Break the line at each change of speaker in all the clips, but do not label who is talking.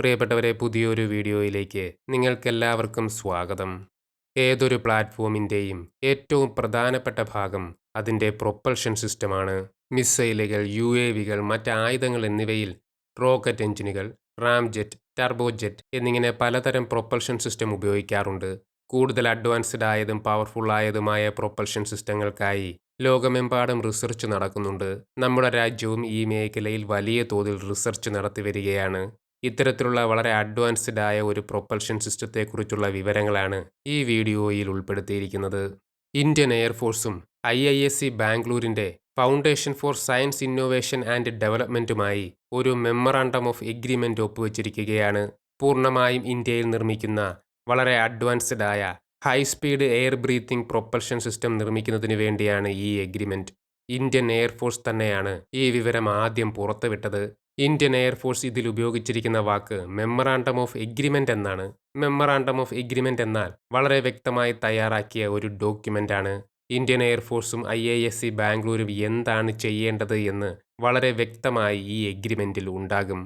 പ്രിയപ്പെട്ടവരെ പുതിയൊരു വീഡിയോയിലേക്ക് നിങ്ങൾക്കെല്ലാവർക്കും സ്വാഗതം. ഏതൊരു പ്ലാറ്റ്ഫോമിന്റെയും ഏറ്റവും പ്രധാനപ്പെട്ട ഭാഗം അതിന്റെ പ്രൊപ്പൽഷൻ സിസ്റ്റമാണ്. മിസൈലുകൾ യു എ വികൾ മറ്റ് ആയുധങ്ങൾ എന്നിവയിൽ റോക്കറ്റ് എഞ്ചിനുകൾ റാംജെറ്റ് ടർബോജെറ്റ് എന്നിങ്ങനെ പലതരം പ്രൊപ്പൽഷൻ സിസ്റ്റം ഉപയോഗിക്കാറുണ്ട്. കൂടുതൽ അഡ്വാൻസ്ഡ് ആയതും ആയതുമായ പ്രൊപ്പൽഷൻ സിസ്റ്റങ്ങൾക്കായി ലോകമെമ്പാടും റിസർച്ച് നടക്കുന്നുണ്ട്. നമ്മുടെ രാജ്യവും ഈ മേഖലയിൽ വലിയ തോതിൽ റിസർച്ച് നടത്തി വരികയാണ്. ഇത്തരത്തിലുള്ള വളരെ അഡ്വാൻസ്ഡ് ആയ ഒരു പ്രൊപ്പൽഷൻ സിസ്റ്റത്തെക്കുറിച്ചുള്ള വിവരങ്ങളാണ് ഈ വീഡിയോയിൽ ഉൾപ്പെടുത്തിയിരിക്കുന്നത്. ഇന്ത്യൻ എയർഫോഴ്സും I I S C ബാംഗ്ലൂരിന്റെ foundation for science innovation and ഡെവലപ്മെന്റുമായി ഒരു മെമ്മറാണ്ടം ഓഫ് എഗ്രിമെന്റ് ഒപ്പുവച്ചിരിക്കുകയാണ്. പൂർണമായും ഇന്ത്യയിൽ നിർമ്മിക്കുന്ന വളരെ അഡ്വാൻസ്ഡ് ആയ high speed air breathing propulsion system നിർമ്മിക്കുന്നതിന് വേണ്ടിയാണ് ഈ എഗ്രിമെന്റ് ഇന്ത്യൻ എയർഫോഴ്സ് തന്നെയാണ് ഈ വിവരം ആദ്യം പുറത്തുവിട്ടത്. ഇന്ത്യൻ എയർഫോഴ്സ് ഇതിൽ ഉപയോഗിച്ചിരിക്കുന്ന വാക്ക് മെമ്മറാണ്ടം ഓഫ് എഗ്രിമെന്റ് എന്നാണ്. മെമ്മറാണ്ടം ഓഫ് എഗ്രിമെന്റ് എന്നാൽ വളരെ വ്യക്തമായി തയ്യാറാക്കിയ ഒരു ഡോക്യുമെന്റ് ആണ് ഇന്ത്യൻ എയർഫോഴ്സും ഐ എ എസ് സി ബാംഗ്ലൂരും എന്താണ് ചെയ്യേണ്ടത് എന്ന് വളരെ വ്യക്തമായി ഈ എഗ്രിമെന്റിൽ ഉണ്ടാകും.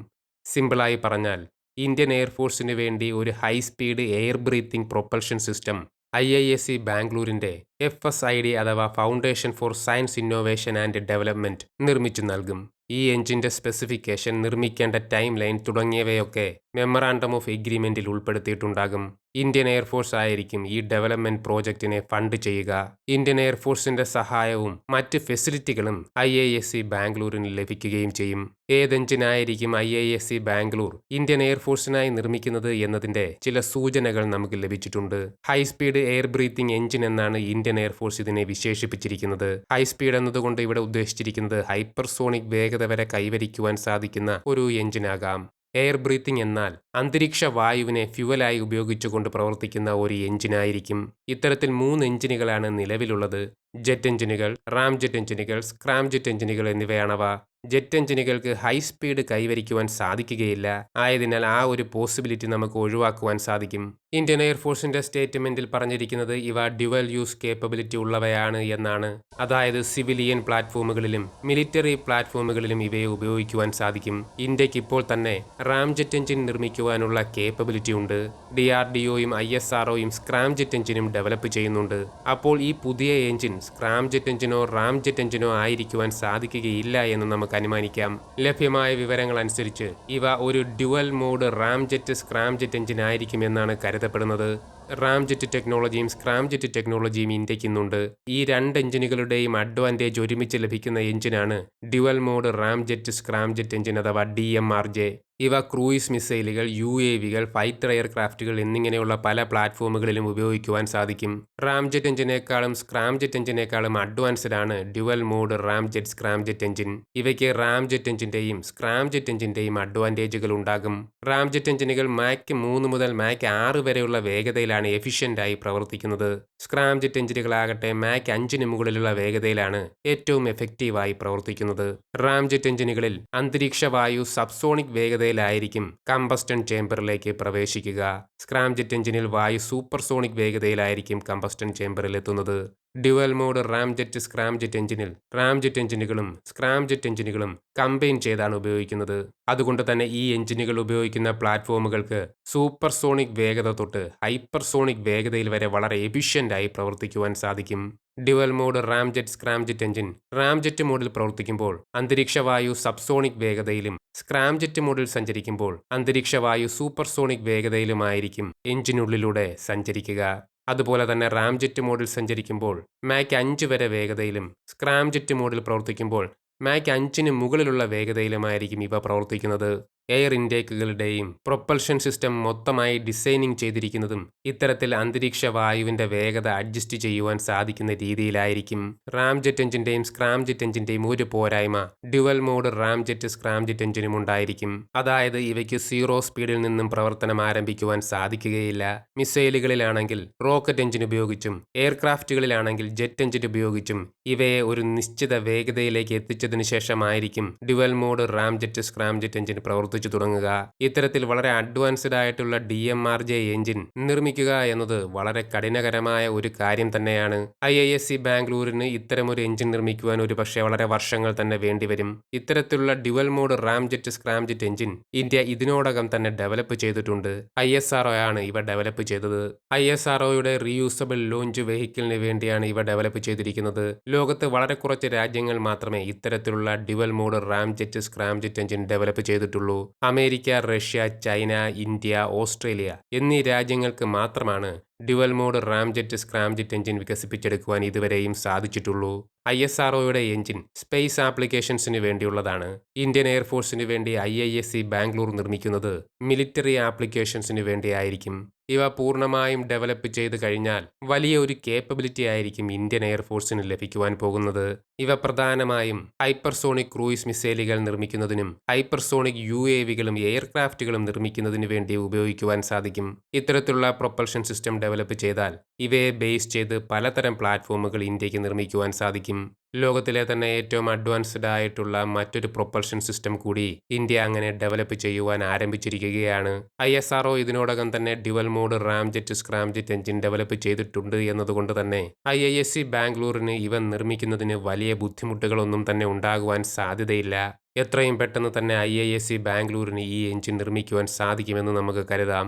സിമ്പിളായി പറഞ്ഞാൽ ഇന്ത്യൻ എയർഫോഴ്സിന് വേണ്ടി ഒരു high speed air breathing propulsion system I I S C ബാംഗ്ലൂരിന്റെ F S I D അഥവാ foundation for science innovation and development നിർമ്മിച്ചു നൽകും. ഈ എഞ്ചിന്റെ സ്പെസിഫിക്കേഷൻ നിർമ്മിക്കേണ്ട ടൈം ലൈൻ തുടങ്ങിയവയൊക്കെ മെമ്മറാണ്ടം ഓഫ് എഗ്രിമെന്റിൽ ഉൾപ്പെടുത്തിയിട്ടുണ്ടാകും. ഇന്ത്യൻ എയർഫോഴ്സ് ആയിരിക്കും ഈ ഡെവലപ്മെന്റ് പ്രോജക്റ്റിനെ ഫണ്ട് ചെയ്യുക. ഇന്ത്യൻ എയർഫോഴ്സിന്റെ സഹായവും മറ്റ് ഫെസിലിറ്റികളും ഐ എ എസ് സി ബാംഗ്ലൂരിന് ലഭിക്കുകയും ചെയ്യും. ഏതെഞ്ചിനായിരിക്കും I A S C Bangalore Indian എയർഫോഴ്സിനായി നിർമ്മിക്കുന്നത് എന്നതിന്റെ ചില സൂചനകൾ നമുക്ക് ലഭിച്ചിട്ടുണ്ട്. High speed air breathing engine എന്നാണ് ഇന്ത്യൻ എയർഫോഴ്സ് ഇതിനെ വിശേഷിപ്പിച്ചിരിക്കുന്നത്. ഹൈസ്പീഡ് എന്നതുകൊണ്ട് ഇവിടെ ഉദ്ദേശിച്ചിരിക്കുന്നത് ഹൈപ്പർസോണിക് വേഗത വരെ കൈവരിക്കുവാൻ സാധിക്കുന്ന ഒരു എഞ്ചിനാകാം എയർ ബ്രീത്തിംഗ് എന്നാൽ അന്തരീക്ഷ വായുവിനെ ഫ്യുവലായി ഉപയോഗിച്ചുകൊണ്ട് പ്രവർത്തിക്കുന്ന ഒരു എഞ്ചിനായിരിക്കും. ഇത്തരത്തിൽ മൂന്ന് എഞ്ചിനുകളാണ് നിലവിലുള്ളത്. ജെറ്റ് എഞ്ചിനുകൾ റാം ജെറ്റ് എഞ്ചിനുകൾ സ്ക്രാം ജെറ്റ് എഞ്ചിനുകൾ എന്നിവയാണവ. ജെറ്റ് എഞ്ചിനുകൾക്ക് ഹൈ സ്പീഡ് കൈവരിക്കുവാൻ സാധിക്കുകയില്ല. ആയതിനാൽ ആ ഒരു പോസിബിലിറ്റി നമുക്ക് ഒഴിവാക്കുവാൻ സാധിക്കും. ഇന്ത്യൻ എയർഫോഴ്സിന്റെ സ്റ്റേറ്റ്മെന്റിൽ പറഞ്ഞിരിക്കുന്നത് ഇവ ഡ്യുവൽ യൂസ് കേപ്പബിലിറ്റി ഉള്ളവയാണ് എന്നാണ്. അതായത് സിവിലിയൻ പ്ലാറ്റ്ഫോമുകളിലും മിലിറ്ററി പ്ലാറ്റ്ഫോമുകളിലും ഇവയെ ഉപയോഗിക്കുവാൻ സാധിക്കും. ഇന്ത്യയ്ക്ക് ഇപ്പോൾ തന്നെ റാംജെറ്റ് എഞ്ചിൻ നിർമ്മിക്കുവാനുള്ള കേപ്പബിലിറ്റി ഉണ്ട്. ഡി ആർ ഡി ഒയും ഐ എസ് ആർ ഒയും സ്ക്രാം ജെറ്റ് എഞ്ചിനും ഡെവലപ്പ് ചെയ്യുന്നുണ്ട്. അപ്പോൾ ഈ പുതിയ എഞ്ചിൻ സ്ക്രാം ജെറ്റ് എഞ്ചിനോ റാം ജെറ്റ് എഞ്ചിനോ ആയിരിക്കുവാൻ സാധിക്കുകയില്ല എന്ന് നമുക്ക് അനുമാനിക്കാം. ലഭ്യമായ വിവരങ്ങൾ അനുസരിച്ച് ഇവ ഒരു dual mode ramjet scramjet scramjet engine ആയിരിക്കുമെന്നാണ് കരുതപ്പെടുന്നത് റാം ജെറ്റ് ടെക്നോളജിയും സ്ക്രാംജെറ്റ് ടെക്നോളജിയും ഇന്ത്യയ്ക്ക് ഇന്നുണ്ട് ഈ രണ്ട് എഞ്ചിനുകളുടെയും അഡ്വാന്റേജ് ഒരുമിച്ച് ലഭിക്കുന്ന എഞ്ചിനാണ് dual mode ramjet scramjet scramjet engine അഥവാ ഡി എം ആർ ജെ. ഇവ ക്രൂയിസ് മിസൈലുകൾ യു എ വികൾ ഫൈറ്റർ എയർക്രാഫ്റ്റുകൾ എന്നിങ്ങനെയുള്ള പല പ്ലാറ്റ്ഫോമുകളിലും ഉപയോഗിക്കുവാൻ സാധിക്കും. റാംജെറ്റ് എഞ്ചിനേക്കാളും സ്ക്രാംജെറ്റ് എഞ്ചിനേക്കാളും അഡ്വാൻസ്ഡ് ആണ് dual mode ramjet scramjet scramjet engine. ഇവയ്ക്ക് റാംജെറ്റ് എഞ്ചിന്റെയും സ്ക്രാം ജെറ്റ് എഞ്ചിന്റെയും അഡ്വാന്റേജുകൾ ഉണ്ടാകും. റാംജെറ്റ് എഞ്ചിനുകൾ മാക്ക് മൂന്ന് മുതൽ മാക്ക് ആറ് വരെയുള്ള വേഗതയിലാണ് എഫിഷ്യന്റായി പ്രവർത്തിക്കുന്നത്. സ്ക്രാം ജെറ്റ് എഞ്ചിനുകളാകട്ടെ മാക് അഞ്ചിന് മുകളിലുള്ള വേഗതയിലാണ് ഏറ്റവും എഫക്റ്റീവായി പ്രവർത്തിക്കുന്നത്. റാം ജെറ്റ് എഞ്ചിനുകളിൽ അന്തരീക്ഷ വായു സബ്സോണിക് വേഗതയിലായിരിക്കും കമ്പസ്റ്റൺ ചേംബറിലേക്ക് പ്രവേശിക്കുക. സ്ക്രാം ജെറ്റ് എഞ്ചിനിൽ വായു സൂപ്പർസോണിക് വേഗതയിലായിരിക്കും കമ്പസ്റ്റൺ ചേംബറിൽ എത്തുന്നത്. Dual mode ramjet jet scram jet എഞ്ചിനിൽ. റാംജെറ്റ് എഞ്ചിനുകളും സ്ക്രാം ജെറ്റ് എഞ്ചിനുകളും കമ്പൈൻ ചെയ്താണ് ഉപയോഗിക്കുന്നത്. അതുകൊണ്ട് തന്നെ ഈ എഞ്ചിനുകൾ ഉപയോഗിക്കുന്ന പ്ലാറ്റ്ഫോമുകൾക്ക് സൂപ്പർസോണിക് വേഗത തൊട്ട് ഹൈപ്പർസോണിക് വേഗതയിൽ വരെ വളരെ എഫിഷ്യന്റായി പ്രവർത്തിക്കുവാൻ സാധിക്കും. Dual mode ramjet jet scram jet engine. Ram jet മോഡിൽ പ്രവർത്തിക്കുമ്പോൾ അന്തരീക്ഷവായു സബ്സോണിക് വേഗതയിലും സ്ക്രാം ജെറ്റ് മോഡിൽ സഞ്ചരിക്കുമ്പോൾ അന്തരീക്ഷവായു സൂപ്പർസോണിക് വേഗതയിലുമായിരിക്കും എഞ്ചിനുള്ളിലൂടെ സഞ്ചരിക്കുക. അതുപോലെ തന്നെ റാംജെറ്റ് മോഡിൽ സഞ്ചരിക്കുമ്പോൾ മാക് അഞ്ച് വരെ വേഗതയിലും സ്ക്രാം ജെറ്റ് മോഡിൽ പ്രവർത്തിക്കുമ്പോൾ മാക് അഞ്ചിന് മുകളിലുള്ള വേഗതയിലുമായിരിക്കും ഇവ പ്രവർത്തിക്കുന്നത്. എയർ ഇൻടേക്കുകളുടെയും പ്രൊപ്പൽഷൻ സിസ്റ്റം മൊത്തമായി ഡിസൈനിങ് ചെയ്തിരിക്കുന്നതും ഇത്തരത്തിൽ അന്തരീക്ഷ വായുവിന്റെ വേഗത അഡ്ജസ്റ്റ് ചെയ്യുവാൻ സാധിക്കുന്ന രീതിയിലായിരിക്കും. റാം ജെറ്റ് എഞ്ചിന്റെയും സ്ക്രാം ജെറ്റ് എഞ്ചിന്റെയും ഒരു പോരായ്മ dual mode ramjet Scram jet എഞ്ചിനും ഉണ്ടായിരിക്കും. അതായത് ഇവയ്ക്ക് സീറോ സ്പീഡിൽ നിന്നും പ്രവർത്തനം ആരംഭിക്കുവാൻ സാധിക്കുകയില്ല. മിസൈലുകളിലാണെങ്കിൽ റോക്കറ്റ് എഞ്ചിൻ ഉപയോഗിച്ചും എയർക്രാഫ്റ്റുകളിലാണെങ്കിൽ ജെറ്റ് എഞ്ചിൻ ഉപയോഗിച്ചും ഇവയെ ഒരു നിശ്ചിത വേഗതയിലേക്ക് എത്തിച്ചതിനു ശേഷമായിരിക്കും dual mode ramjet scramjet engine പ്രവർത്തിക്കുന്നത്. പ്രവർത്തിച്ചു തുടങ്ങുക. ഇത്തരത്തിൽ വളരെ അഡ്വാൻസ്ഡ് ആയിട്ടുള്ള D M R J engine നിർമ്മിക്കുക എന്നത് വളരെ കഠിനകരമായ ഒരു കാര്യം തന്നെയാണ്. ഐ ഐ എസ് സി ബാംഗ്ലൂരിന് ഇത്തരമൊരു എഞ്ചിൻ നിർമ്മിക്കുവാൻ ഒരു പക്ഷേ വളരെ വർഷങ്ങൾ തന്നെ വേണ്ടിവരും. ഇത്തരത്തിലുള്ള dual mode ramjet scramjet engine India ഇതിനോടകം തന്നെ ഡെവലപ്പ് ചെയ്തിട്ടുണ്ട്. ഐ എസ് ആർ ആണ് ഇവ ഡെവലപ്പ് ചെയ്തത്. I S R reusable launch വെഹിക്കിളിന് വേണ്ടിയാണ് ഇവ ഡെവലപ്പ് ചെയ്തിരിക്കുന്നത്. ലോകത്ത് വളരെ കുറച്ച് രാജ്യങ്ങൾ മാത്രമേ ഇത്തരത്തിലുള്ള dual mode ramjet scramjet engine develop ചെയ്തിട്ടുള്ളൂ. America Russia China India Australia എന്നീ രാജ്യങ്ങൾക്ക് മാത്രമാണ് dual mode ramjet scramjet engine വികസിപ്പിച്ചെടുക്കുവാൻ ഇതുവരെയും സാധിച്ചിട്ടുള്ളൂ. ഐ എസ് ആർ ഒയുടെ എഞ്ചിൻ സ്പേസ് ആപ്ലിക്കേഷൻസിന് വേണ്ടിയുള്ളതാണ്. ഇന്ത്യൻ എയർഫോഴ്സിന് വേണ്ടി I I S C Bangalore നിർമ്മിക്കുന്നത് മിലിറ്ററി ആപ്ലിക്കേഷൻസിന് വേണ്ടിയായിരിക്കും. ഇവ പൂർണമായും ഡെവലപ്പ് ചെയ്ത് കഴിഞ്ഞാൽ വലിയ ഒരു കേപ്പബിലിറ്റി ആയിരിക്കും ഇന്ത്യൻ എയർഫോഴ്സിന് ലഭിക്കുവാൻ പോകുന്നത്. ഇവ പ്രധാനമായും ഹൈപ്പർസോണിക് ക്രൂയിസ് മിസൈലുകൾ നിർമ്മിക്കുന്നതിനും ഹൈപ്പർസോണിക് യു എ വികളും എയർക്രാഫ്റ്റുകളും നിർമ്മിക്കുന്നതിനു വേണ്ടി ഉപയോഗിക്കുവാൻ സാധിക്കും. ഇത്തരത്തിലുള്ള പ്രൊപ്പൽഷൻ സിസ്റ്റം ഡെവലപ്പ് ചെയ്താൽ ഇവയെ ബേസ് ചെയ്ത് പലതരം പ്ലാറ്റ്ഫോമുകൾ ഇന്ത്യയ്ക്ക് നിർമ്മിക്കുവാൻ സാധിക്കും. ലോകത്തിലെ തന്നെ ഏറ്റവും അഡ്വാൻസ്ഡ് ആയിട്ടുള്ള മറ്റൊരു പ്രൊപ്പൽഷൻ സിസ്റ്റം കൂടി ഇന്ത്യ അങ്ങനെ ഡെവലപ്പ് ചെയ്യുവാൻ ആരംഭിച്ചിരിക്കുകയാണ്. ഐ എസ് ആർഒ ഇതിനോടകം തന്നെ dual mode ramjet scramjet engine develop ചെയ്തിട്ടുണ്ട് എന്നതുകൊണ്ട് തന്നെ ഐ ഐ എസ് സി ബാംഗ്ലൂരിന് ഇവ നിർമ്മിക്കുന്നതിന് വലിയ ബുദ്ധിമുട്ടുകളൊന്നും തന്നെ ഉണ്ടാകുവാൻ സാധ്യതയില്ല. എത്രയും പെട്ടെന്ന് തന്നെ ഐ ഐ എസ് സി ബാംഗ്ലൂരിന് ഈ എഞ്ചിൻ നിർമ്മിക്കുവാൻ സാധിക്കുമെന്ന് നമുക്ക് കരുതാം.